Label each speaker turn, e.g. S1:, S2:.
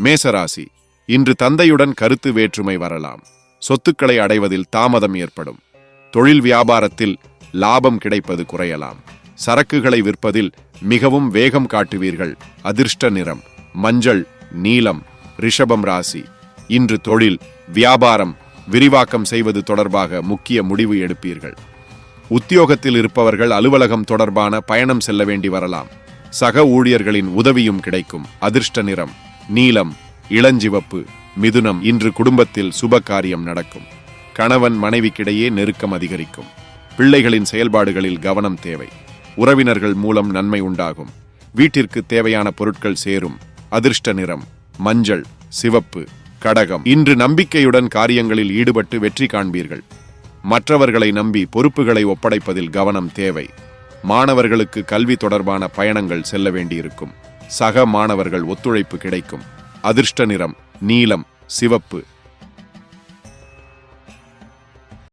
S1: மேசராசி இன்று தந்தையுடன் கருத்து வேற்றுமை வரலாம். சொத்துக்களை அடைவதில் தாமதம் ஏற்படும். தொழில் வியாபாரத்தில் லாபம் கிடைப்பது குறையலாம். சரக்குகளை விற்பதில் மிகவும் வேகம் காட்டுவீர்கள். அதிர்ஷ்ட நிறம் மஞ்சள் நீலம் ரிஷபம் ராசி. இன்று தொழில் வியாபாரம் விரிவாக்கம் செய்வது தொடர்பாக முக்கிய முடிவு எடுப்பீர்கள். உத்தியோகத்தில் இருப்பவர்கள் அலுவலகம் தொடர்பான பயணம் செல்ல வேண்டி வரலாம். சக ஊழியர்களின் உதவியும் கிடைக்கும். அதிர்ஷ்ட நிறம் நீலம் இளஞ்சிவப்பு மிதுனம் இன்று குடும்பத்தில் சுப காரியம் நடக்கும். கணவன் மனைவிக்கிடையே நெருக்கம் அதிகரிக்கும். பிள்ளைகளின் செயல்பாடுகளில் கவனம் தேவை. உறவினர்கள் மூலம் நன்மை உண்டாகும். வீட்டிற்கு தேவையான பொருட்கள் சேரும். அதிர்ஷ்ட நிறம் மஞ்சள் சிவப்பு கடகம். இன்று நம்பிக்கையுடன் காரியங்களில் ஈடுபட்டு வெற்றி காண்பீர்கள். மற்றவர்களை நம்பி பொறுப்புகளை ஒப்படைப்பதில் கவனம் தேவை. மாணவர்களுக்கு கல்வி தொடர்பான பயணங்கள் செல்ல வேண்டியிருக்கும். சக மாணவர்கள் ஒத்துழைப்பு கிடைக்கும். அதிர்ஷ்ட நிறம் நீலம் சிவப்பு.